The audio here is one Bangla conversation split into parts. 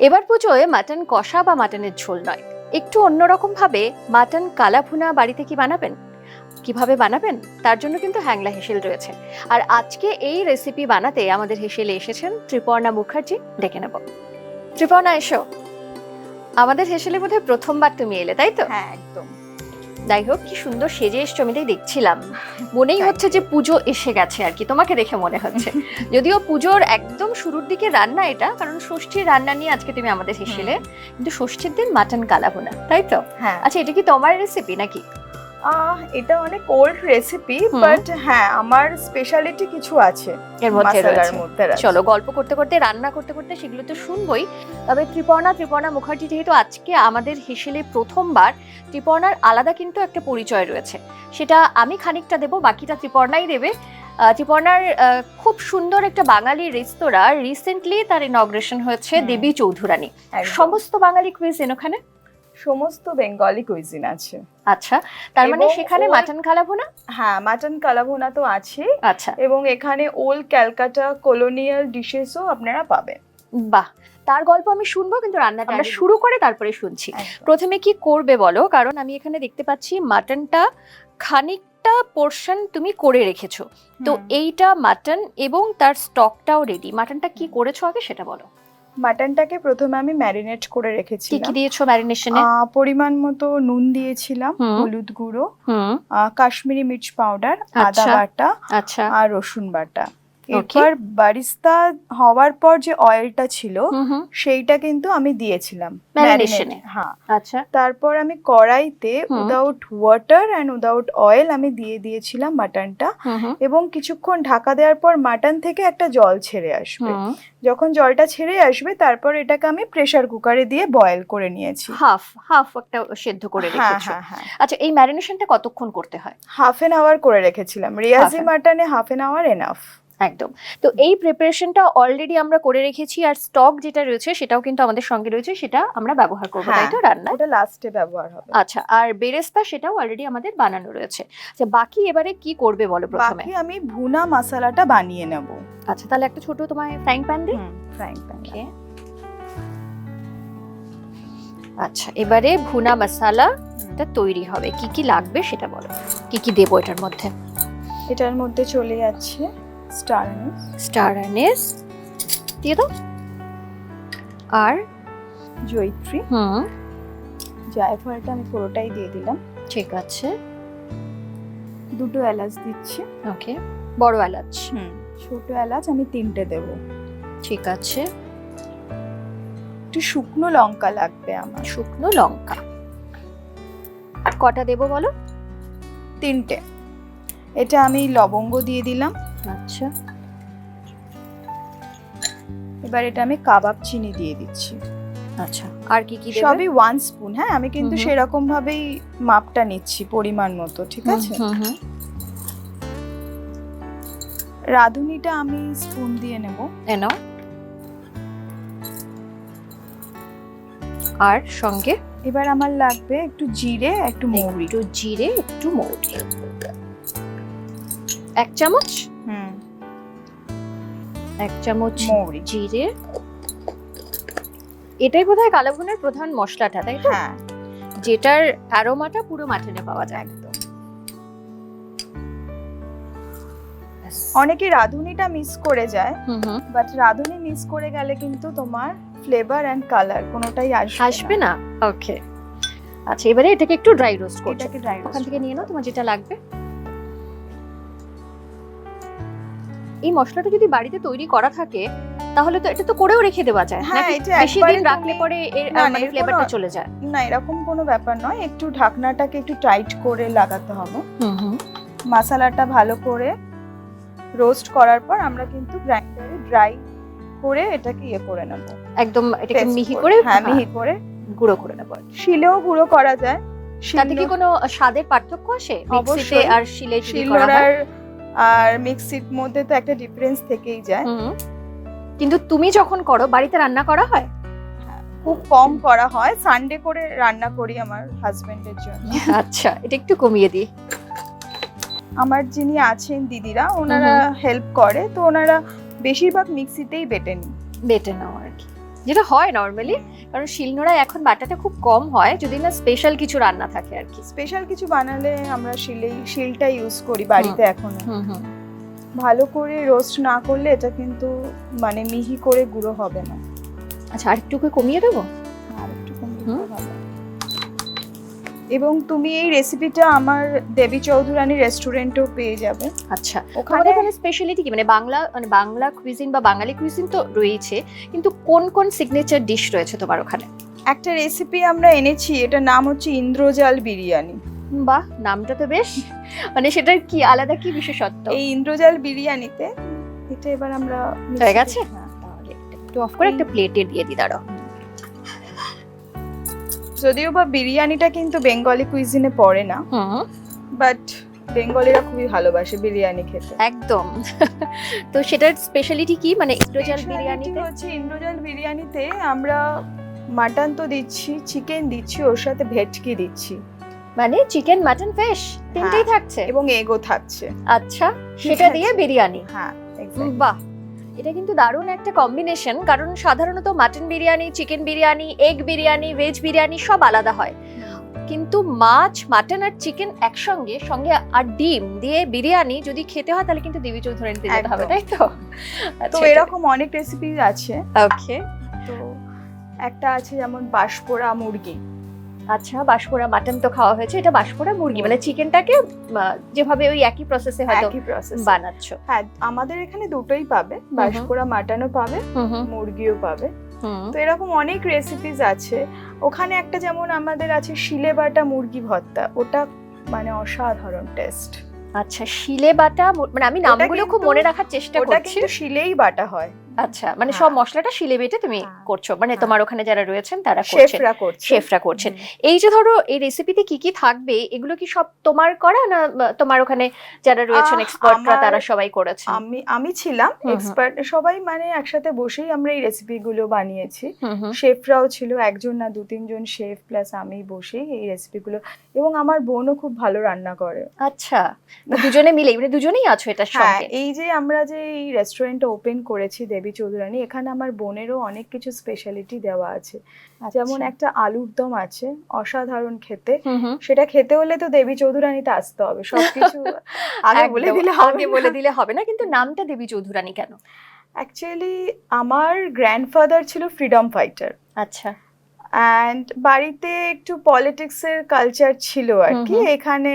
এবার পুজোয় মাটন কষা বা মাটনের ঝোল নয়। একটু অন্যরকমভাবে মাটন কালাভুনা বাড়িতে কি বানাবেন? কীভাবে বানাবেন? তার জন্য কিন্তু হ্যাংলা হেসেল রয়েছে। আর আজকে এই রেসিপি বানাতে আমাদের হেসেলে এসেছেন ত্রিপর্ণা মুখার্জি। ডেকে নেব। ত্রিপর্ণা, এসো। আমাদের হেসেলে বোধহয় প্রথমবার তুমি এলে, তাই তো? হ্যাঁ একদম। যাই হোক কি সুন্দর সেজে এসছো আমি তাই দেখছিলাম। মনেই হচ্ছে যে পুজো এসে গেছে আর কি তোমাকে দেখে মনে হচ্ছে। যদিও পুজোর একদম শুরুর দিকে রান্না এটা কারণ ষষ্ঠীর রান্না নিয়ে আজকে তুমি আমাদের এসেছিলে কিন্তু ষষ্ঠীর দিন মাটন কালাভুনা তাই তো? হ্যাঁ। আচ্ছা এটা কি তোমার রেসিপি নাকি? এটা অনেক ওল্ড রেসিপি বাট হ্যাঁ আমার স্পেশালিটি কিছু আছে এর মধ্যে মধ্যে চলো গল্প করতে করতে রান্না করতে করতে সেগুলো তো শুনবই। তবে ত্রিপর্ণা ত্রিপর্ণা মুখার্জি যেহেতু আজকে আমাদের হেসেলে প্রথমবার ত্রিপর্ণার আলাদা কিন্তু একটা পরিচয় রয়েছে। সেটা আমি খানিকটা দেব বাকিটা ত্রিপর্ণাই দেবে। ত্রিপর্ণার খুব সুন্দর একটা বাঙালি রেস্তোরাঁ রিসেন্টলি তার ইনগ্রেশন হয়েছে দেবী চৌধুরানী। সমস্ত বাঙালি কুইজ এন ওখানে? সমস্ত বেঙ্গলি কুইজিন আছে। আচ্ছা তার মানে সেখানে মাটন খালাবো না হ্যাঁ মাটন কালাভুনা তো আছে আচ্ছা। এবং এখানে ওল্ড ক্যালকাটা কলোনিয়াল ডিশেসও আপনারা পাবেন। বাহ তার গল্প আমি শুনব কিন্তু রান্নাটা আমরা শুরু করে তারপরে শুনছি। প্রথমে কি করবে বলো? কারণ আমি এখানে দেখতে পাচ্ছি মাটনটা খানিকটা পোর্শন তুমি করে রেখেছো। তো এইটা মাটন এবং তার স্টকটাও রেডি মাটনটা কি করেছ আগে সেটা বলো। মাটনটাকে প্রথমে আমি ম্যারিনেট করে কি কি দিয়েছ ম্যারিনেশনে? পরিমাণ মতো নুন দিয়েছিলাম হলুদ গুঁড়ো কাশ্মীরি মির্চ পাউডার আদা আচ্ছা। বাটা আচ্ছা। আর রসুন বাটা. এরপর বারিস্তা হওয়ার পর যে অয়েলটা ছিল সেইটা কিন্তু আমি দিয়েছিলাম? Marinate, হ্যাঁ। আচ্ছা। তারপর আমি কড়াইতে। Without water and without oil আমি দিয়ে দিয়েছিলাম মাটনটা এবং কিছুক্ষণ ঢাকা দেওয়ার পর মাটন থেকে একটা জল ছেড়ে আসবে। যখন জলটা ছেড়ে আসবে তারপর এটাকে আমি প্রেসার কুকারে দিয়ে বয়েল করে নিয়েছি। হাফ হাফ একটা সেদ্ধ করে রেখেছি। হ্যাঁ হ্যাঁ। আচ্ছা এই ম্যারিনেশনটা কতক্ষণ করতে হয়? হাফ এন আওয়ার করে রেখেছিলাম। রিয়াজি মাটনে হাফ এন আওয়ার এনাফ একদম। তো এই প্রিপারেশনটা অলরেডি আমরা করে রেখেছি আর স্টক যেটা রয়েছে সেটাও কিন্তু আমাদের সঙ্গে রয়েছে সেটা আমরা ব্যবহার করব তাই তো রান্না এটা লাস্টে ব্যবহার হবে। আচ্ছা আর বেরেস্তা সেটাও অলরেডি আমাদের বানানো রয়েছে। আচ্ছা বাকি এবারে কি করবে বলো প্রথমে? বাকি আমি ভুনা মশলাটা বানিয়ে নেব। আচ্ছা তাহলে একটা ছোট তোমায় ফ্রাইং প্যান দিই? Frying pan. আচ্ছা এবারে ভুনা মশলা মশালাটা তৈরি হবে। কি কি লাগবে সেটা বলো। কি কি দেবো এটার মধ্যে? এটার মধ্যে চলে যাচ্ছে স্টার আনিস। স্টার অ্যানিস দিয়ে দাও। আর? জয়িত্রী। হুম। জায়ফলটা আমি পুরোটাই দিয়ে দিলাম। ঠিক আছে। দুটো এলাচ দিচ্ছি। ওকে। বড় এলাচ। হুম ছোট এলাচ আমি তিনটে দেব। ঠিক আছে। একটু শুকনো লঙ্কা লাগবে আমার। শুকনো লঙ্কা। কটা দেবো বলো? তিনটে। এটা আমি লবঙ্গ দিয়ে দিলাম। আচ্ছা। এবার এটা আমি কাবাব চিনি দিয়ে দিচ্ছি। আচ্ছা। আর কি কি সবই ওয়ান স্পুন হ্যাঁ? আমি কিন্তু। সেরকম ভাবেই মাপটা নিচ্ছি পরিমাণ মতো ঠিক আছে? রাঁধুনিটা আমি স্পুন দিয়ে নেব। এ নাও। আর সঙ্গে? এবার আমার লাগবে একটু জিরে একটু মৌরি। একটু জিরে একটু মৌরি। এক চামচ? এক চামচ মৌরি। জিরে। এটাই বোধহয় কালাভুনের প্রধান মশলাটা তাই তো? হ্যাঁ। যেটার অ্যারোমাটা পুরো মাটনে পাওয়া যায়। একদম। অনেকে রাঁধুনিটা মিস করে যায় বাট রাঁধুনি মিস করে গেলে কিন্তু তোমার ফ্লেভার অ্যান্ড কালার কোনোটাই আসবে আসবে না? ওকে আচ্ছা এবারে এটাকে একটু ড্রাই রোস্ট করছ। এটাকে ড্রাই ওখান থেকে নিয়ে নাও তোমার যেটা লাগবে। এই মশলাটা যদি বাড়িতে তৈরি করা থাকে তাহলে তো এটা তো করেও রেখে দেওয়া যায়। হ্যাঁ, এটা বেশি দিন রাখলে পরে এর মানে ফ্লেভারটা চলে যায়? না এরকম কোনো ব্যাপার নয়। একটু ঢাকনাটাকে একটু টাইট করে লাগাতে হবে। হুম হুম। মশলাটা ভালো করে রোস্ট করার পর আমরা কিন্তু গ্রাইন্ডারে ড্রাই করে এটাকে ইয়ে করে নেব। একদম এটাকে মিহি করে। হ্যাঁ মিহি করে গুঁড়ো করে নেব। শিলেও গুঁড়ো করা যায়। তাতে কি কোনো স্বাদের পার্থক্য আসে? মিক্সিতে। আর শিলে যদি করা হয়? আর মিক্সির মধ্যে তো একটা ডিফারেন্স থেকেই যায়। কিন্তু তুমি যখন করো বাড়িতে রান্না করা হয়? খুব কম করা হয়। সানডে করে রান্না করি আমার হাজবেন্ডের জন্য। আচ্ছা এটা একটু কমিয়ে দিই। আমার যিনি আছেন দিদিরা ওনারা হেল্প করে। তো ওনারা বেশিরভাগ মিক্সিতেই বেটে নিই বেটে নাও আর কি। যেটা হয় নর্মালি কারণ শিলনোড়ায় এখন বাটাটা খুব কম হয় যদি না স্পেশাল কিছু রান্না থাকে আর কি। স্পেশাল কিছু বানালে আমরা শিলেই শিলটা ইউজ করি বাড়িতে এখন। হুম হুম। ভালো করে রোস্ট না করলে এটা কিন্তু মানে মিহি করে গুঁড়ো হবে না। আচ্ছা আর একটু কমিয়ে দেবো? আর একটু কমিয়ে হুম। এবং তুমি এই রেসিপিটা আমার দেবী চৌধুরানী রেস্টুরেন্টেও পেয়ে যাবে। আচ্ছা ওখানে ওখানে স্পেশালিটি কি? মানে বাংলা মানে বাংলা কুইজিন বা বাঙালি কুইজিন তো রয়েছে কিন্তু কোন কোন সিগনেচার ডিশ রয়েছে তোমার ওখানে? একটা রেসিপি আমরা এনেছি এটার নাম হচ্ছে ইন্দ্রজাল বিরিয়ানি। বাহ নামটা তো বেশ। মানে সেটার কি আলাদা কি বিশেষত্ব? এই ইন্দ্রজাল বিরিয়ানিতে এটা এবার আমরা হয়ে গেছে? হ্যাঁ। তাহলে একটু অফ করে একটা প্লেটে দিয়ে দি দাঁড়াও। যদিও বা বিরিয়ানিটা কিন্তু বেঙ্গলি কুইজিনে পড়ে না বাট বেঙ্গলিরা খুবই ভালোবাসে বিরিয়ানি খেতে। একদম। তো সেটার স্পেশালিটি কি? মানে ইন্দ্রজাল বিরিয়ানিতে? হচ্ছে ইন্দ্রজাল বিরিয়ানিতে আমরা মাটন তো দিচ্ছি চিকেন দিচ্ছি ওর সাথে ভেটকি দিচ্ছি। মানে চিকেন মাটন ফিশ তিনটেই হ্যাঁ। থাকছে? এবং এগও থাকছে। আচ্ছা সেটা দিয়ে বিরিয়ানি? হ্যাঁ. বাহ! এটা কিন্তু দারুণ একটা কম্বিনেশন কারণ সাধারণত mutton biryani chicken biryani egg biryani veg biryani সব আলাদা হয়। কিন্তু মাছ মাটন আর চিকেন একসঙ্গে সঙ্গে আর ডিম দিয়ে বিরিয়ানি যদি খেতে হয় তাহলে কিন্তু দেবী চৌধুরানীতে যেতে হবে তাই তো? তো এরকম অনেক রেসিপি আছে। ওকে তো একটা আছে যেমন বাঁশপোড়া মুরগি। আচ্ছা বাঁশপোড়া মাটন তো খাওয়া হয়েছে। এটা বাঁশপোড়া মুরগি। মানে চিকেনটাকে যেভাবে ওই একই প্রসেসে হয়তো একই প্রসেস বানাচ্ছ। হ্যাঁ আমাদের এখানে দুটোই পাবে। বাঁশপোড়া মাটনও পাবে মুরগিও পাবে। তো এরকম অনেক রেসিপিস আছে। ওখানে একটা যেমন আমাদের আছে শিলে বাটা মুরগি ভর্তা। ওটা মানে অসাধারণ টেস্ট আচ্ছা শিলে বাটা মানে আমি নামগুলো খুব মনে রাখার চেষ্টা করছি। ওটা কিন্তু শিলেই বাটা হয়। আচ্ছা মানে হ্যাঁ। সব মশলাটা শিলে বেটে তুমি হ্যাঁ। করছ মানে হ্যাঁ। তোমার ওখানে যারা রয়েছেন তারা করছেন শেফরা করছেন এই যে ধরো এই রেসিপিতে কি কি থাকবে এগুলো কি সব তোমার করা না তোমার ওখানে যারা রয়েছেন এক্সপার্টরা তারা সবাই করেছেন আমি আমি ছিলাম। এক্সপার্ট সবাই মানে একসাথে বসেই আমরা এই রেসিপিগুলো বানিয়েছি। শেফরাও ছিল একজন না দু তিনজন শেফ প্লাস আমি বসেই এই রেসিপিগুলো এবং আমার বোনও খুব ভালো রান্না করে আচ্ছা দুজনে মিলে মানে দুজনেই আছো এটা হ্যাঁ সঙ্গে এই যে আমরা যে এই রেস্টুরেন্টটা ওপেন করেছি দেবী চৌধুরানী এখানে আমার বোনেরও অনেক কিছু স্পেশালিটি দেওয়া আছে। যেমন আচ্ছা। একটা আলুর দম আছে অসাধারণ খেতে। সেটা খেতে হলে তো দেবী চৌধুরানীতে আসতে হবে। সবকিছু আগে বলে দিলে হবে আগে বলে দিলে হবে না কিন্তু নামটা দেবী চৌধুরানী কেন? অ্যাকচুয়ালি আমার গ্র্যান্ডফাদার ছিল ফ্রিডম ফাইটার আচ্ছা। অ্যান্ড বাড়িতে একটু পলিটিক্সের কালচার ছিল আর কি। এখানে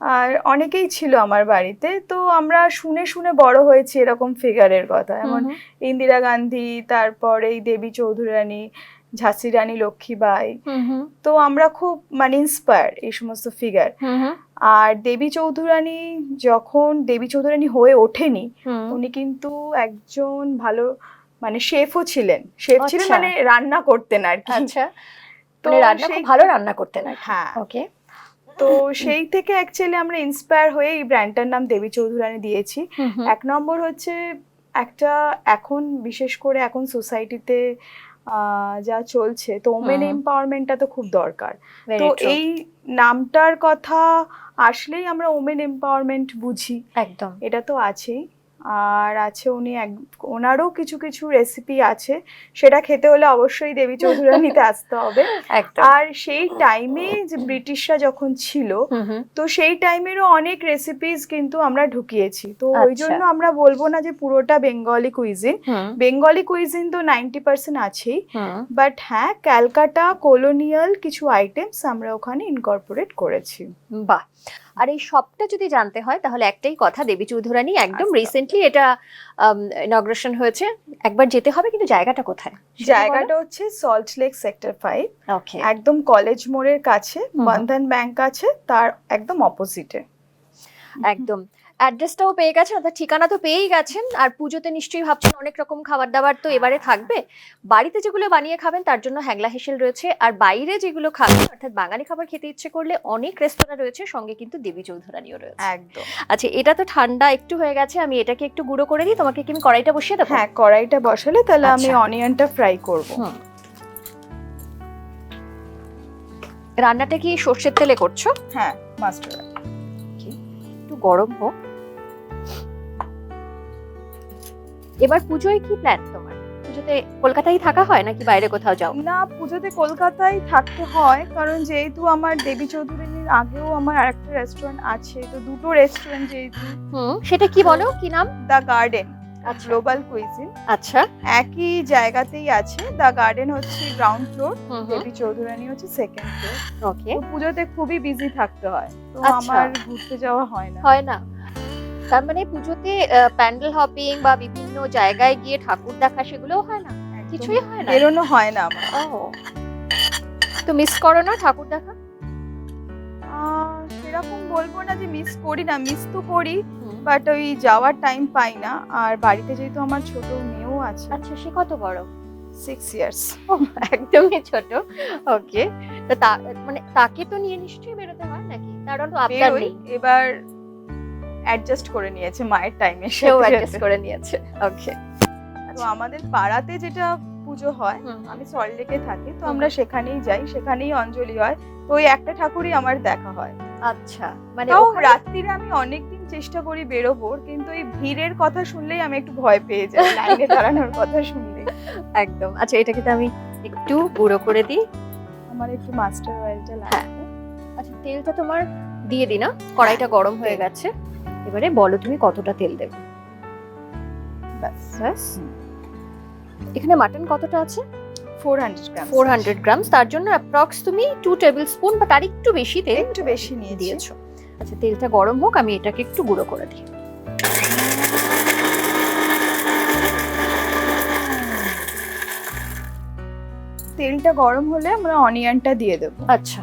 আর অনেকেই ছিল আমার বাড়িতে তো আমরা শুনে শুনে বড় হয়েছি এরকম ফিগারের কথা যেমন। ইন্দিরা গান্ধী তারপর এই দেবী চৌধুরানী ঝাঁসি রানী লক্ষ্মীবাই। তো আমরা খুব মানে ইন্সপায়ার এই সমস্ত ফিগার। আর দেবী চৌধুরানী যখন দেবী চৌধুরানী হয়ে ওঠেনি উনি কিন্তু একজন ভালো মানে শেফও ছিলেন শেফ ছিলেন আচ্ছা। মানে রান্না করতেন আর কি আচ্ছা তো মানে রান্না খুব ভালো রান্না করতেন আর কি। হ্যাঁ ওকে তো সেই থেকে অ্যাকচুয়ালি আমরা ইন্সপায়ার হয়ে এই ব্র্যান্ডটার নাম দেবী চৌধুরানী দিয়েছি। এক নম্বর হচ্ছে একটা এখন বিশেষ করে এখন সোসাইটিতে যা চলছে তো ওমেন। এম্পাওয়ারমেন্টটা তো খুব দরকার। তো এই নামটার কথা আসলেই আমরা ওমেন এম্পাওয়ারমেন্ট বুঝি। একদম। এটা তো আছেই। আর আছে উনি এক ওনারও কিছু কিছু রেসিপি আছে। সেটা খেতে হলে অবশ্যই দেবী চৌধুরানীতে আসতে হবে। আর সেই টাইমে যে ব্রিটিশরা যখন ছিল। তো সেই টাইমেরও অনেক রেসিপিস কিন্তু আমরা ঢুকিয়েছি। তো ওই আচ্ছা। জন্য আমরা বলব না যে পুরোটা বেঙ্গলি কুইজিন বেঙ্গলি কুইজিন তো নাইনটি পার্সেন্ট আছেই। বাট হ্যাঁ ক্যালকাটা কলোনিয়াল কিছু আইটেমস আমরা ওখানে ইনকর্পোরেট করেছি। বাহ! আর এই সবটা যদি জানতে হয় তাহলে একটাই কথা দেবী চৌধুরানী একদম আচ্ছা। রিসেন্টলি এটা ইনগ্রেশন হয়েছে। একবার যেতে হবে কিন্তু জায়গাটা কোথায়? জায়গাটা হচ্ছে Salt Lake sector five okay একদম কলেজ মোড়ের কাছে বন্ধন ব্যাংক আছে তার একদম অপোজিটে একদম। অ্যাড্রেসটাও পেয়ে গেছেন অর্থাৎ ঠিকানা তো পেয়েই গেছেন আর পুজোতে নিশ্চয়ই ভাবছেন অনেক রকম খাবার দাবার তো এবারে থাকবে। বাড়িতে যেগুলো বানিয়ে খাবেন তার জন্য হ্যাংলা হেসেল রয়েছে আর বাইরে যেগুলো খাবেন অর্থাৎ বাঙালি খাবার খেতে ইচ্ছে করলে অনেক রেস্তোরাঁ রয়েছে সঙ্গে কিন্তু দেবী চৌধুরানীও রয়েছে। একদম। আচ্ছা এটা তো ঠান্ডা একটু হয়ে গেছে আমি এটাকে একটু গুঁড়ো করে দিই তোমাকে কি আমি কড়াইটা বসিয়ে দেবো? হ্যাঁ কড়াইটা বসালে তাহলে আমি আচ্ছা। অনিয়নটা ফ্রাই করব। রান্নাটা কি সর্ষের তেলে করছ? হ্যাঁ মাস্টার একটু গরম হোক। এবার পুজোয় কি প্ল্যান তোমার? পুজোতে কলকাতায় থাকা হয় নাকি বাইরে কোথাও যাও? না পুজোতে কলকাতায় থাকতে হয় কারণ যেহেতু আমার দেবী চৌধুরীর আগেও আমার আরেকটা রেস্টুরেন্ট আছে তো দুটো রেস্টুরেন্ট যেহেতু। হুম সেটা কি বলো? কি নাম? দ্য গার্ডেন গ্লোবাল কুইজিন আচ্ছা। একই জায়গাতেই আছে দ্য গার্ডেন হচ্ছে গ্রাউন্ড ফ্লোর দেবী চৌধুরানী হচ্ছে সেকেন্ড ফ্লোর ওকে পুজোতে খুবই বিজি থাকতে হয় তো আচ্ছা। আমার ঘুরতে যাওয়া হয় না। হয় না। তার মানে পুজোতে প্যান্ডেল হপিং বা বিভিন্ন জায়গায় গিয়ে ঠাকুর দেখা সেগুলোও হয় না? কিছুই হয় না? বেরোনো হয় না আমার। ও। তো মিস করো না ঠাকুর দেখা? সেরকম বলব না যে মিস করি না মিস তো করি বাট ওই যাওয়ার টাইম পাই না। আর বাড়িতে যেহেতু আমার ছোট মেয়েও আছে। আচ্ছা সে কত বড়? সিক্স ইয়ার্স একদমই ছোট। ওকে তো মানে তাকে তো নিয়ে নিশ্চয়ই বেরোতে হয় নাকি? কারণ তো আপনার এবার অ্যাডজাস্ট করে নিয়েছে মায়ের টাইমে সেও অ্যাডজাস্ট করে নিয়েছে। ওকে তো আমাদের পাড়াতে যেটা পুজো হয় আমি সল্টলেকে থাকি তো আমরা সেখানেই যাই সেখানেই অঞ্জলি হয়। তো ওই একটা ঠাকুরই আমার দেখা হয়। আচ্ছা মানে রাত্রিরে আমি অনেকদিন চেষ্টা করি বেরোবোর কিন্তু এই ভিড়ের কথা শুনলেই আমি একটু ভয় পেয়ে যাই লাইনে দাঁড়ানোর কথা শুনলেই। একদম। আচ্ছা এটাকে তো আমি একটু গুঁড়ো করে দিই। আমার একটু মাস্টার অয়েলটা হ্যাঁ। লাগবে। আচ্ছা তেলটা তোমার দিয়ে দিই না? কড়াইটা গরম হয়ে গেছে। এবারে বলো তুমি কতটা তেল দেবে। ব্যাস ব্যাস। এখানে মাটন কতটা আছে? Four hundred gram four hundred grams তার জন্য অ্যাপ্রক্স তুমি টু টেবিল স্পুন বা তার একটু বেশি তেল একটু বেশি নিয়ে দিয়েছ। আচ্ছা তেলটা গরম হোক আমি এটাকে একটু গুঁড়ো করে দিই। তেলটা গরম হলে আমরা অনিয়নটা দিয়ে দেবো। আচ্ছা।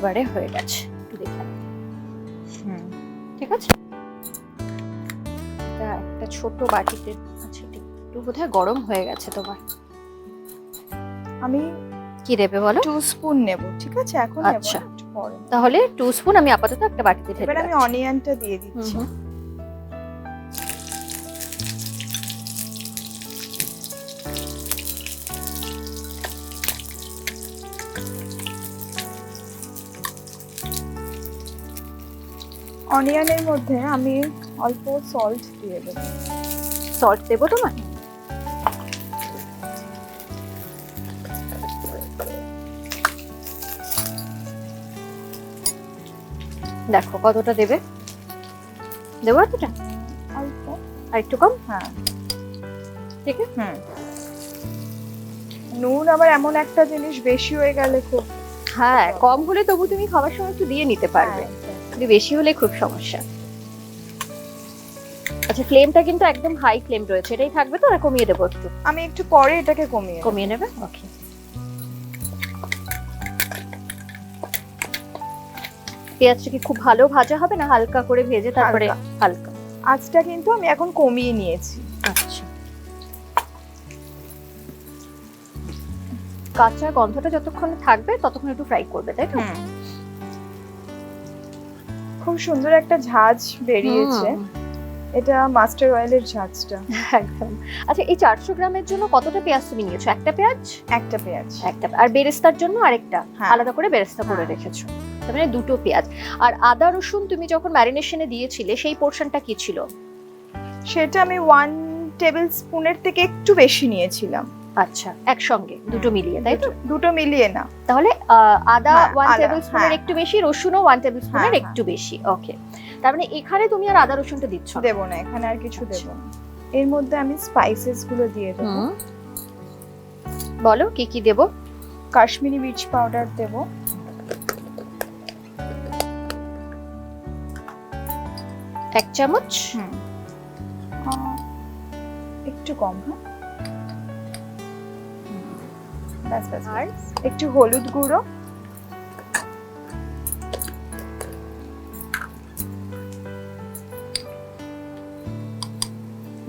এবারে হয়ে গেছে। একটু দেখে। নাও। ঠিক আছে? এটা একটা ছোট বাটিতে আছে এটা একটু বোধহয় গরম হয়ে গেছে তোমার। আমি কি দেবে বলো? টু স্পুন নেব ঠিক আছে? এখন আচ্ছা। তাহলে টু স্পুন আমি আপাতত একটা বাটিতে ঢেলে এবার আমি। অনিয়নটা দিয়ে দিচ্ছি। অনিয়নের মধ্যে আমি অল্প সল্ট দিয়ে দেবো। সল্ট দেবো তোমার দেখো কতটা দেবে? দেবো এতটা? অল্প। আর একটু কম? হ্যাঁ। ঠিক আছে? হুম। নুন আবার এমন একটা জিনিস বেশি হয়ে গেলে খুব হ্যাঁ কম। হলে তবু তুমি খাবার সময় একটু দিয়ে নিতে পারবে। হ্যাঁ, যদি বেশি হলে খুব সমস্যা। আচ্ছা ফ্লেমটা কিন্তু একদম হাই ফ্লেম রয়েছে। এটাই থাকবে তো? আর কমিয়ে দেবো একটু? আমি একটু পরে এটাকে কমিয়ে কমিয়ে নেবে? ওকে পেঁয়াজটা কি খুব ভালো ভাজা হবে না? হালকা করে ভেজে তারপরে হালকা। হালকা। আঁচটা কিন্তু আমি এখন কমিয়ে নিয়েছি। আচ্ছা। কাঁচা গন্ধটা যতক্ষণ থাকবে ততক্ষণ একটু ফ্রাই করবে তাই তো? খুব সুন্দর একটা ঝাঁজ বেরিয়েছে। এটা মাস্টার অয়েলের ঝাঁজটা। একদম। আচ্ছা এই চারশো গ্রামের জন্য কতটা পেঁয়াজ তুমি নিয়েছো? একটা পেঁয়াজ? একটা পেঁয়াজ। একটা আর বেরেস্তার জন্য আরেকটা। হ্যাঁ। আলাদা করে বেরেস্তা করে হ্যাঁ। রেখেছো। তার মানে দুটো পেঁয়াজ। আর আদা রসুন তুমি যখন ম্যারিনেশনে দিয়েছিলে সেই পোর্শনটা কি ছিল? সেটা আমি ওয়ান টেবিল স্পুনের থেকে একটু বেশি নিয়েছিলাম। আচ্ছা একসঙ্গে দুটো মিলিয়ে তাই তো? দুটো- মিলিয়ে না। তাহলে আদা হ্যাঁ, ওয়ান টেবিল স্পুনের হ্যাঁ। একটু বেশি রসুনও ওয়ান টেবিল স্পুনের হ্যাঁ, একটু বেশি ওকে তার মানে এখানে তুমি আর আদা রসুনটা দিচ্ছ? দেবো না এখানে আর কিছু আচ্ছা। দেবো না। এর মধ্যে আমি স্পাইসেসগুলো দিয়ে দেবো। বলো কি কি দেবো? কাশ্মীরি মির্চ পাউডার দেবো। এক চামচ? একটু কম হ্যাঁ। ব্যাস ব্যাস আর? একটু হলুদ গুঁড়ো।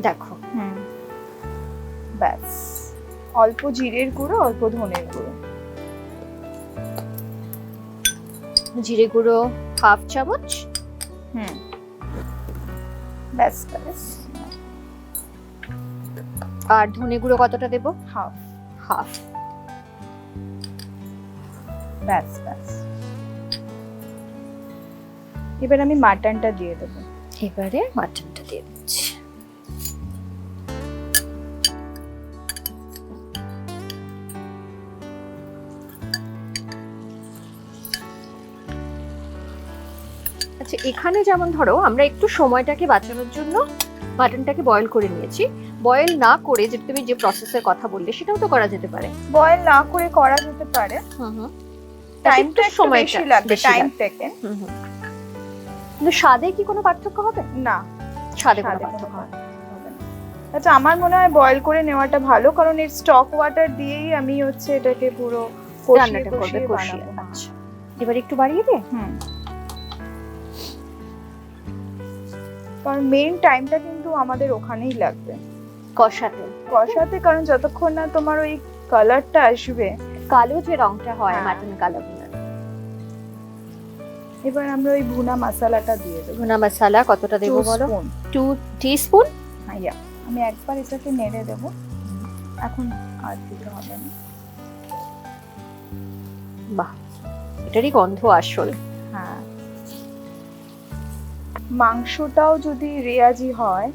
দেখো। হুম। ব্যাস। অল্প জিরের গুঁড়ো অল্প ধনের গুঁড়ো। জিরে গুঁড়ো হাফ চামচ। হুম। ব্যাস ব্যাস। আর ধনে গুঁড়ো কতটা দেবো? হাফ। হাফ। ব্যাস ব্যাস। এবার আমি মাটনটা দিয়ে দেবো। এবারে মাটনটা দিয়ে দিচ্ছি। আচ্ছা এখানে যেমন ধরো আমরা একটু সময়টাকে বাঁচানোর জন্য মাটনটাকে বয়েল করে নিয়েছি। বয়েল না করে যে তুমি যে প্রসেসের কথা বললে সেটাও তো করা যেতে পারে। বয়েল না করে করা যেতে পারে। হুম হুম। টাইমটা সময় বেশি লাগবে টাইম। টেকেন হুম কিন্তু স্বাদে কি কোনো পার্থক্য হবে? না। স্বাদে কোনো পার্থক্য হবে। আচ্ছা আমার মনে হয় বয়েল করে নেওয়াটা ভালো কারণ এর স্টক ওয়াটার দিয়েই আমি হচ্ছে এটাকে পুরো রান্নাটা করবে কষিয়ে আচ্ছা। এবার একটু বাড়িয়ে দে। হুম। কারণ মেইন টাইমটা কিন্তু আমাদের ওখানেই লাগবে। কষাতে। কষাতে কারণ যতক্ষণ না তোমার ওই কালারটা আসবে কালো যে রংটা হয় হ্যাঁ। মাটন কালো এবার আমরা ওই ভুনা মশলাটা দিয়ে দেবো। ভুনা মশলা কতটা দেবো বলো। Two teaspoon yeah. আমি একবার এটাকে নেড়ে দেবো। এখন আর দিতে হবে না। বাহ এটারই গন্ধ আসল। হ্যাঁ। মাংসটাও যদি রেয়াজি হয়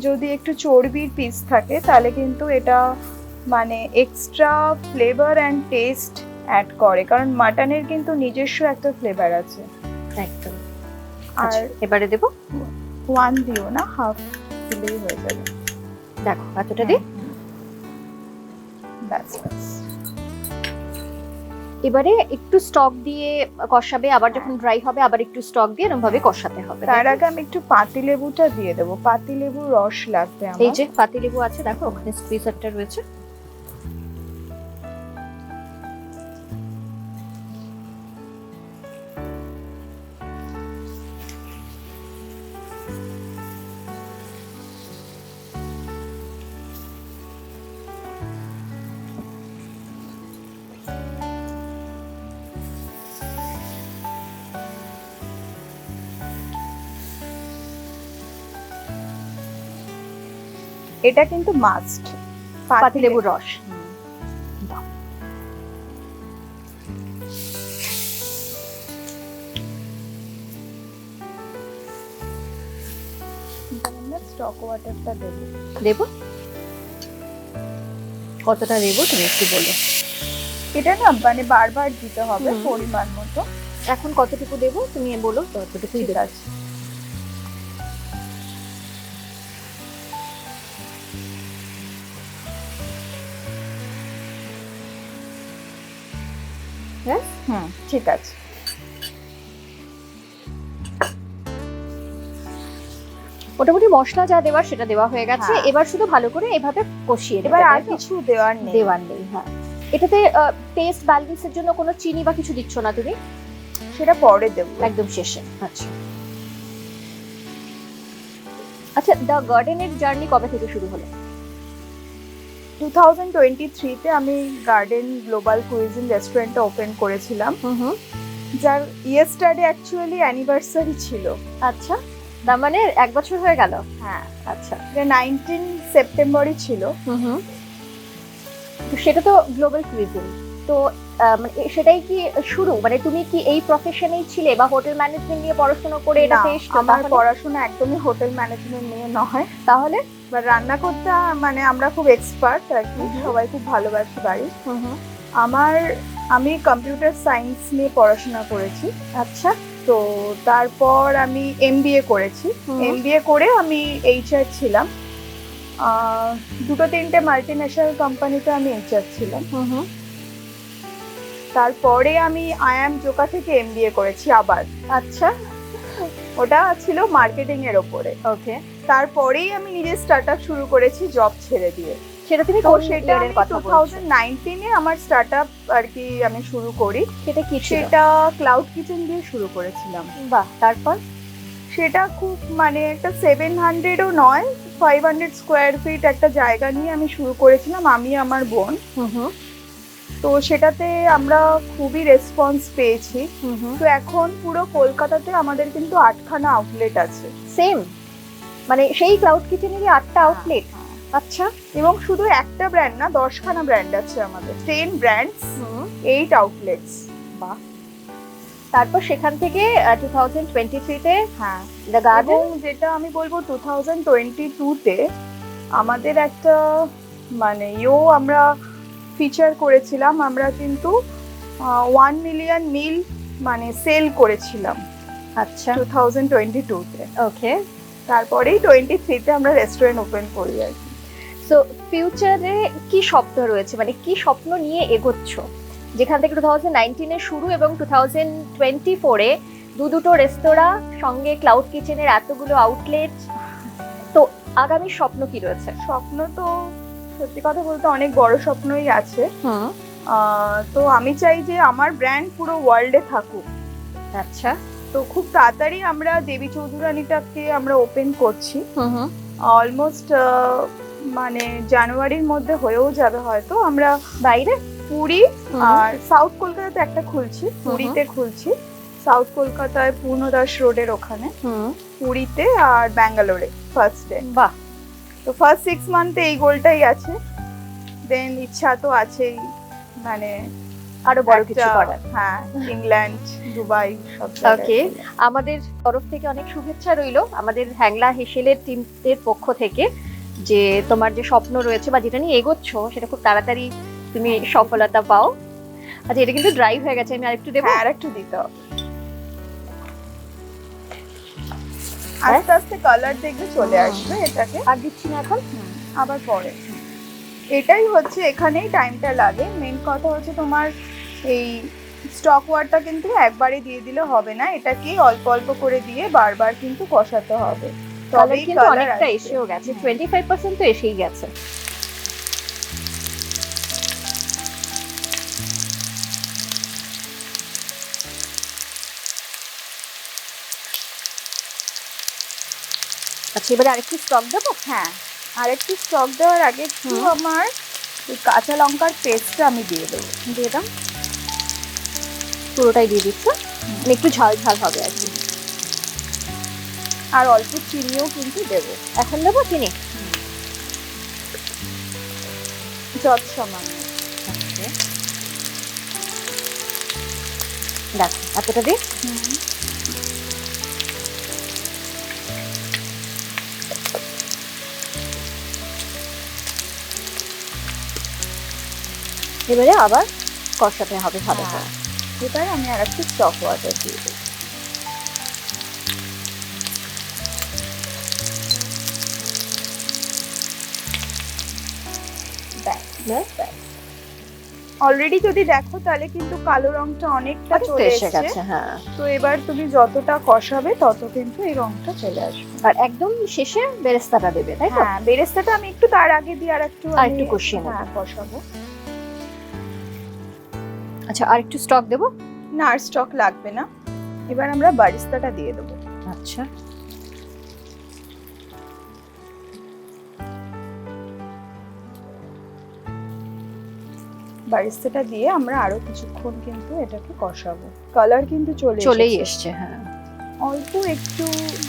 যদি একটু চর্বির পিস থাকে তাহলে কিন্তু এটা মানে extra flavour and taste add করে। কারণ মাটনের কিন্তু নিজস্ব একটা ফ্লেভার আছে। একদম। আর আচ্ছা এবারে দেবো? ওয়ান দিও না হাফ দিলেই হয়ে যাবে। দেখো এতটা দিই হুম, হুম। ব্যাস ব্যাস। এবারে একটু স্টক দিয়ে কষাবে আবার যখন ড্রাই হবে আবার একটু স্টক দিয়ে এরকম ভাবে কষাতে হবে। তার আগে আমি একটু পাতি লেবুটা দিয়ে দেবো। পাতি লেবু রস লাগবে এই আমার। যে পাতিলেবু আছে দেখো ওখানে স্কুইজারটা রয়েছে। এটা কিন্তু মাস্ট পাতিলেবুর রস। স্টক ওয়াটারটা দেবো। দেবো? কতটা দেবো তুমি একটু বলো। এটা না মানে বারবার দিতে হবে পরিমাণ মতো। এখন কতটুকু দেবো তুমি বলো? ততটুকুই দেবো। ঠিক আছে। মোটামুটি মশলা যা দেওয়ার সেটা দেওয়া হয়ে গেছে। হ্যাঁ। এবার শুধু ভালো করে এভাবে কষিয়ে এবার আর কিছু দেওয়ার নেই। দেওয়ার নেই হ্যাঁ। এটাতে টেস্ট ব্যালেন্সের জন্য কোনো চিনি বা কিছু দিচ্ছ না তুমি? সেটা পরে দেবো। একদম শেষে আচ্ছা। আচ্ছা দ্য গার্ডেনের জার্নি কবে থেকে শুরু হলো? টু থাউজেন্ড টোয়েন্টি থ্রিতে আমি গার্ডেন গ্লোবাল কুইজিন রেস্টুরেন্টটা ওপেন করেছিলাম। যার ইয়েস্টারডে অ্যাকচুয়ালি অ্যানিভার্সারি ছিল। আচ্ছা তার মানে এক বছর হয়ে গেল? হ্যাঁ। আচ্ছা। নাইনটিন সেপ্টেম্বরই ছিল। হুম হুম। সেটা তো গ্লোবাল কুইজিন তো মানে সেটাই কি শুরু? মানে তুমি কি এই প্রফেশনেই ছিলে বা হোটেল ম্যানেজমেন্ট নিয়ে পড়াশোনা করে এটাতে আমার পড়াশোনা একদমই হোটেল ম্যানেজমেন্ট নিয়ে নয়। তাহলে বা রান্না করতে মানে আমরা খুব এক্সপার্ট আর কি সবাই খুব ভালোবাসি বাড়ি আমার আমি কম্পিউটার সায়েন্স নিয়ে পড়াশোনা করেছি। আচ্ছা। তো তারপর আমি এমবিএ করেছি। এমবিএ করে আমি এইচআর ছিলাম। দুটো তিনটে মাল্টি ন্যাশনাল কোম্পানিতে আমি এইচআর ছিলাম। তারপরে আমি আয়াম জোকা থেকে এমবিএ করেছি আবার। আচ্ছা ওটা ছিল মার্কেটিং এর ওপরে ওকে তারপরেই আমি নিজের স্টার্ট শুরু করেছি জব ছেড়ে দিয়ে। সেটা তুমি কোন সেটা টু বলছো? থাউজেন্ড নাইনটিনে আমার স্টার্ট আর কি আমি শুরু করি। সেটা কি ছিল? সেটা ক্লাউড কিচেন দিয়ে শুরু করেছিলাম। বাহ তারপর? সেটা খুব মানে একটা সেভেন হান্ড্রেডও নয় ফাইভ হান্ড্রেড স্কোয়ার ফিট একটা জায়গা নিয়ে আমি শুরু করেছিলাম আমি আমার বোন। হুম হুম। তো সেটাতে আমরা খুবই রেসপন্স পেয়েছি। তো এখন পুরো কলকাতাতে আমাদের কিন্তু আটখানা আউটলেট আছে। সেম মানে সেই ক্লাউড কিচেনেরই আটটা আউটলেট আচ্ছা এবং শুধু একটা ব্র্যান্ড না দশখানা ব্র্যান্ড আছে আমাদের। টেন ব্র্যান্ডস এইট আউটলেটস বাহ। তারপর সেখান থেকে টু থাউজেন্ড টোয়েন্টি থ্রিতে হ্যাঁ। দ্য গার্ডেন যেটা আমি বলব টু থাউজেন্ড টোয়েন্টি টুতে আমাদের একটা মানে ইও আমরা ফিচার করেছিলাম আমরা কিন্তু ওয়ান মিলিয়ন মিল মানে সেল করেছিলাম। আচ্ছা। টু থাউজেন্ড টোয়েন্টি টুতে ওকে তারপরেই টোয়েন্টি থ্রিতে আমরা রেস্টুরেন্ট ওপেন করি আর কি। সো ফিউচারে কি স্বপ্ন রয়েছে? মানে কি স্বপ্ন নিয়ে এগোচ্ছ? যেখান থেকে টু থাউজেন্ড নাইনটিনে শুরু এবং টু থাউজেন্ড টোয়েন্টি ফোরে দু দুটো রেস্তোরাঁ সঙ্গে ক্লাউড কিচেনের এতগুলো আউটলেট তো আগামী স্বপ্ন কি রয়েছে? স্বপ্ন তো সত্যি কথা বলতে অনেক বড় স্বপ্নই আছে। আহ, তো আমি চাই যে আমার ব্র্যান্ড পুরো ওয়ার্ল্ডে থাকুক। আচ্ছা। তো খুব তাড়াতাড়ি আমরা দেবী চৌধুরানীটাকে আমরা ওপেন করছি। অলমোস্ট মানে জানুয়ারির মধ্যে হয়েও যাবে হয়তো। আমরা বাইরে পুরী আর সাউথ কলকাতাতে একটা খুলছি। পুরীতে খুলছি। সাউথ কলকাতায় পূর্ণদাস রোডের ওখানে। হুম। পুরীতে আর ব্যাঙ্গালোরে ফার্স্ট ডে বাহ। তো ফার্স্ট সিক্স মান্থে এই গোলটাই আছে। দেন ইচ্ছা তো আছেই মানে আরও বড় কিছু করার। হ্যাঁ ইংল্যান্ড দুবাই সব ওকে আমাদের তরফ থেকে অনেক শুভেচ্ছা রইল। আমাদের হ্যাংলা হেসেলের টিমের পক্ষ থেকে যে তোমার যে স্বপ্ন রয়েছে বা যেটা নিয়ে এগোচ্ছ সেটা খুব তাড়াতাড়ি তুমি সফলতা পাও। আচ্ছা এটা কিন্তু ড্রাই হয়ে গেছে আমি আরেকটু দেবো? হ্যাঁ আর একটু দিতে আস্তে আস্তে কালার দেখবে চলে আসবে এটাকে। আর দিচ্ছি না এখন? আবার পরে। এটাই হচ্ছে এখানেই টাইমটা লাগে। মেন কথা হচ্ছে তোমার এই স্টক ওয়ারটা কিন্তু একবারে দিয়ে দিলে হবে না। এটাকে অল্প অল্প করে দিয়ে বারবার কিন্তু কষাতে হবে। তবে কিন্তু অনেকটা এসেও গেছে। টোয়েন্টি ফাইভ পার্সেন্ট তো এসেই গেছে। এবারে আরেকটু স্টক দেবো? হ্যাঁ। আর একটু স্টক দেওয়ার আগে একটু আমার এই কাঁচা লঙ্কার পেস্টটা আমি দিয়ে দেবো। দিয়ে দাও। পুরোটাই দিয়ে দিচ্ছ? মানে একটু ঝাল ঝাল হবে আর কি। আর অল্প চিনিও কিন্তু দেবো। এখন দেবো চিনি? যত সামান্য দেখো এতটা দিই এবারে আবার কষাতে হবে ভালো করে হ্যাঁ। এবার আমি আর একটু স্টক ওয়াটার দিয়ে দেবো। অলরেডি যদি দেখো তাহলে কিন্তু কালো রংটা অনেকটা চলে এসে এসেছে। গেছে হ্যাঁ। তো এবার তুমি যতটা কষাবে তত কিন্তু এই রংটা চলে আসবে। আর একদম শেষে বেরেস্তাটা দেবে তাই তো? হ্যাঁ বেরেস্তাটা আমি একটু তার আগে দিয়ে আর একটু আর একটু কষিয়ে নেব। হ্যাঁ কষাবো। আচ্ছা আর একটু স্টক দেবো? না আর স্টক লাগবে না। এবার আমরা বারিস্তাটা দিয়ে দেবো। আচ্ছা। বারিস্তাটা দিয়ে আমরা আরও কিছুক্ষণ কিন্তু এটাকে কষাবো। কালার কিন্তু চলে চলেই এসেছে। হ্যাঁ। অল্প একটু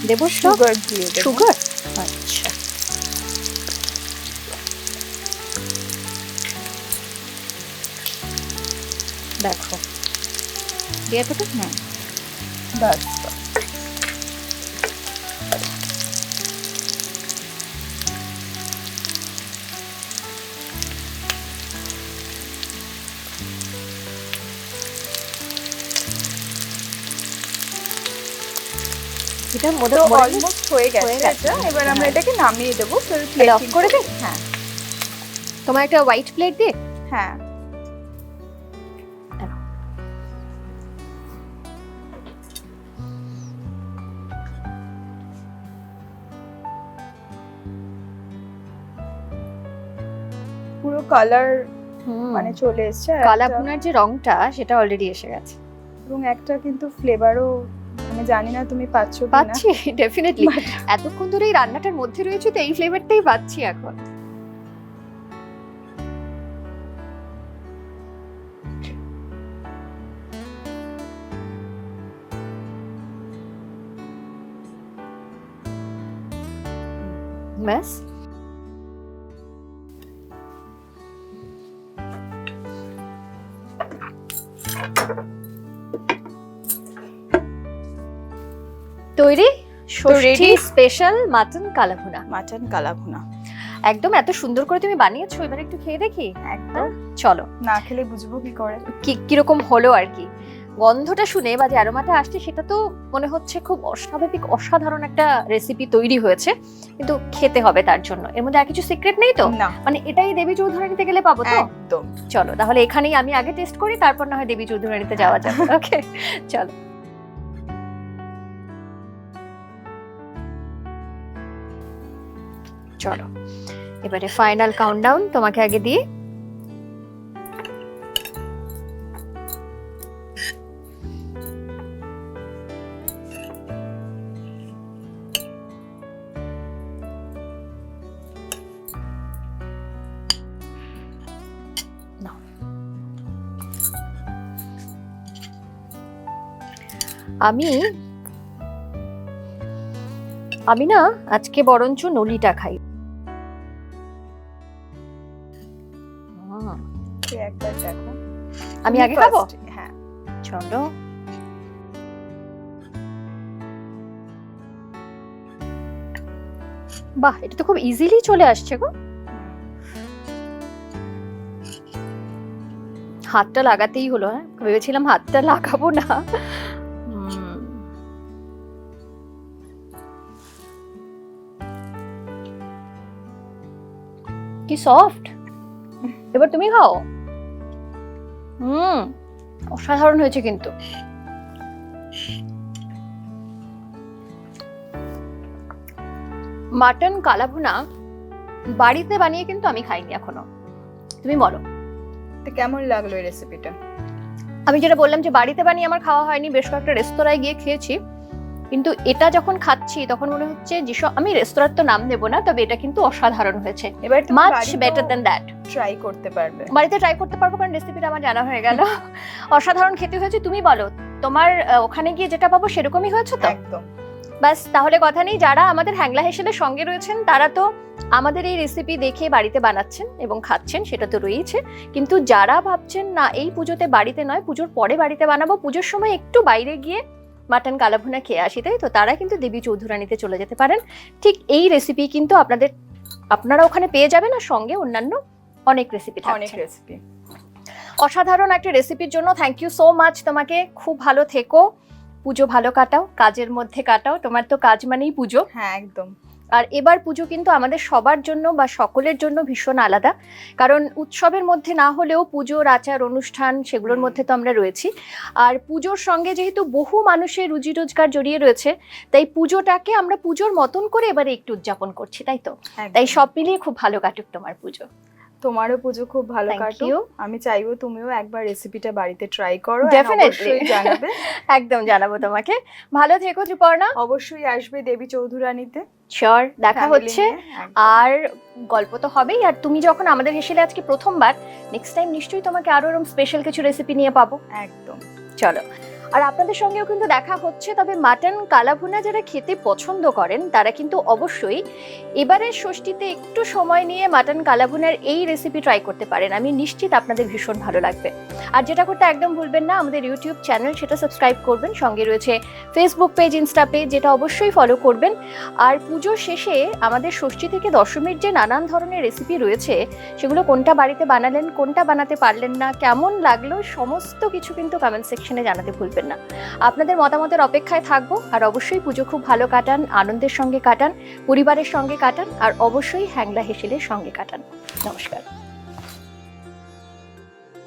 দেবো সুগার দিয়ে সুগার আচ্ছা। দেখো। দিয়ে হ্যাঁ এটা অলমোস্ট হয়ে গেছে। এবার আমরা হ্যাঁ। এটাকে নামিয়ে দেবো। করে দিই? হ্যাঁ। তোমার একটা হোয়াইট প্লেট দিয়ে? হ্যাঁ। কালার মানে চলে এসেছে কালা ভুনার যে রংটা সেটা অলরেডি এসে গেছে। এবং একটা কিন্তু ফ্লেভারও আমি জানি না তুমি পাচ্ছ কি না পাচ্ছি ডেফিনেটলি এতক্ষণ ধরে এই রান্নাটার মধ্যে রয়েছে তো এই ফ্লেভারটাই পাচ্ছি এখন। ব্যাস। তৈরি Shashthi special mutton kala bhuna. Mutton kala bhuna একদম এত সুন্দর করে তুমি বানিয়েছো এবার একটু খেয়ে দেখি? একদম। চলো। না খেলে বুঝব কি করে। কি কীরকম হলো আর কি? গন্ধটা শুনে বা যে অ্যারোমাটা আসছে সেটা তো মনে হচ্ছে খুব অস্বাভাবিক অসাধারণ একটা রেসিপি তৈরি হয়েছে কিন্তু খেতে হবে তার জন্য। এর মধ্যে আর কিছু সিক্রেট নেই তো? মানে এটাই দেবী চৌধুরানীতে গেলে পাবো তো? একদম। চলো তাহলে এখানেই আমি আগে টেস্ট করি তারপর না হয় দেবী চৌধুরানীতে যাওয়া যাবে। ওকে চলো। চলো। এবারে ফাইনাল কাউন্টডাউন তোমাকে আগে নাও। আমি আমি না আজকে বরঞ্চ নলিটা খাই। আমি আগে খাব? হ্যাঁ। চলো। বাহ এটা তো খুব ইজিলি চলে আসছে গো। হাতটা লাগাতেই হলো হ্যাঁ? ভেবেছিলাম হাতটা লাগাবো না। কি সফট এবার তুমি খাও। হুম অসাধারণ হয়েছে কিন্তু। মাটন কালাভুনা বাড়িতে বানিয়ে কিন্তু আমি খাইনি এখনও। তুমি বলো। তো কেমন লাগল এই রেসিপিটা আমি যেটা বললাম যে বাড়িতে বানিয়ে আমার খাওয়া হয়নি বেশ কয়েকটা রেস্তোরাঁয় গিয়ে খেয়েছি। কিন্তু এটা যখন খাচ্ছি তখন মনে হচ্ছে যেসব আমি রেস্তোরাঁর তো নাম দেবো না তবে এটা কিন্তু অসাধারণ হয়েছে। এবার much better than that try করতে পারবে। বাড়িতে ট্রাই করতে পারব কারণ রেসিপিটা আমার জানা হয়ে গেল। অসাধারণ খেতে হয়েছে তুমি বলো তোমার ওখানে গিয়ে যেটা পাবো সেরকমই হয়েছে তো? একদম। ব্যাস তাহলে কথা নেই যারা আমাদের হ্যাংলা হেসেলের সঙ্গে রয়েছেন তারা তো আমাদের এই রেসিপি দেখে বাড়িতে বানাচ্ছেন এবং খাচ্ছেন সেটা তো রয়েছে কিন্তু যারা ভাবছেন না এই পুজোতে বাড়িতে নয় পুজোর পরে বাড়িতে বানাবো। পুজোর সময় একটু বাইরে গিয়ে মাটন কালাভুনা খেয়ে আসি তাই তো? তারা কিন্তু দেবী চৌধুরানীতে চলে যেতে পারেন। ঠিক এই রেসিপি কিন্তু আপনাদের আপনারা ওখানে পেয়ে যাবেন আর সঙ্গে অন্যান্য অনেক রেসিপি অনেক রেসিপি অসাধারণ একটা রেসিপির জন্য থ্যাংক ইউ সো মাচ তোমাকে খুব ভালো থেকো। পুজো ভালো কাটাও কাজের মধ্যে কাটাও। তোমার তো কাজ মানেই পুজো। হ্যাঁ একদম। আর এবার পুজো কিন্তু আমাদের সবার জন্য বা সকলের জন্য ভীষণ আলাদা। কারণ উৎসবের মধ্যে না হলেও পুজোর আচার অনুষ্ঠান সেগুলোর মধ্যে তো আমরা রয়েছি। আর পুজোর সঙ্গে যেহেতু বহু মানুষের রুজি রোজগার জড়িয়ে রয়েছে তাই পুজোটাকে আমরা পুজোর মতন করে এবারে একটু উদযাপন করছি তাই তো? তাই সব মিলিয়ে খুব ভালো কাটুক তোমার পুজো। তোমারও পুজো খুব ভালো you. আমি চাইব তুমিও একবার রেসিপিটা বাড়িতে ট্রাই করো. অবশ্যই জানাবে। একদম জানাব তোমাকে। ভালো থেকো ত্রিপর্ণা। অবশ্যই আসবে দেবী চৌধুরানীতে। শিওর দেখা হচ্ছে। আর গল্প তো হবেই। আর তুমি যখন আমাদের হেসেলে আজকে প্রথমবার নেক্সট টাইম নিশ্চয়ই তোমাকে আরও এরকম স্পেশাল কিছু রেসিপি নিয়ে পাবো। একদম। চলো। আর আপনাদের সঙ্গেও কিন্তু দেখা হচ্ছে, তবে মাটন কালাভুনা যারা খেতে পছন্দ করেন, তারা কিন্তু অবশ্যই এবারের ষষ্ঠীতে একটু সময় নিয়ে মাটন কালাভুনার এই রেসিপি ট্রাই করতে পারেন। আমি নিশ্চিত আপনাদের ভীষণ ভালো লাগবে। আর যেটা করতে একদম ভুলবেন না, আমাদের ইউটিউব চ্যানেল সেটা সাবস্ক্রাইব করবেন। সঙ্গে রয়েছে ফেসবুক পেজ ইনস্টা পেজ যেটা অবশ্যই ফলো করবেন। আর পুজোর শেষে আমাদের ষষ্ঠী থেকে দশমীর যে নানান ধরনের রেসিপি রয়েছে, সেগুলো কোনটা বাড়িতে বানালেন, কোনটা বানাতে পারলেন না, কেমন লাগল, সমস্ত কিছু কিন্তু কমেন্ট সেকশনে জানাতে ভুলবেন না। আপনাদের মতামতের অপেক্ষায় থাকব আর অবশ্যই পুজো খুব ভালো কাটান, আনন্দের সঙ্গে কাটান, পরিবারের সঙ্গে কাটান আর অবশ্যই হ্যাংলা হেসেলের সঙ্গে কাটান। নমস্কার।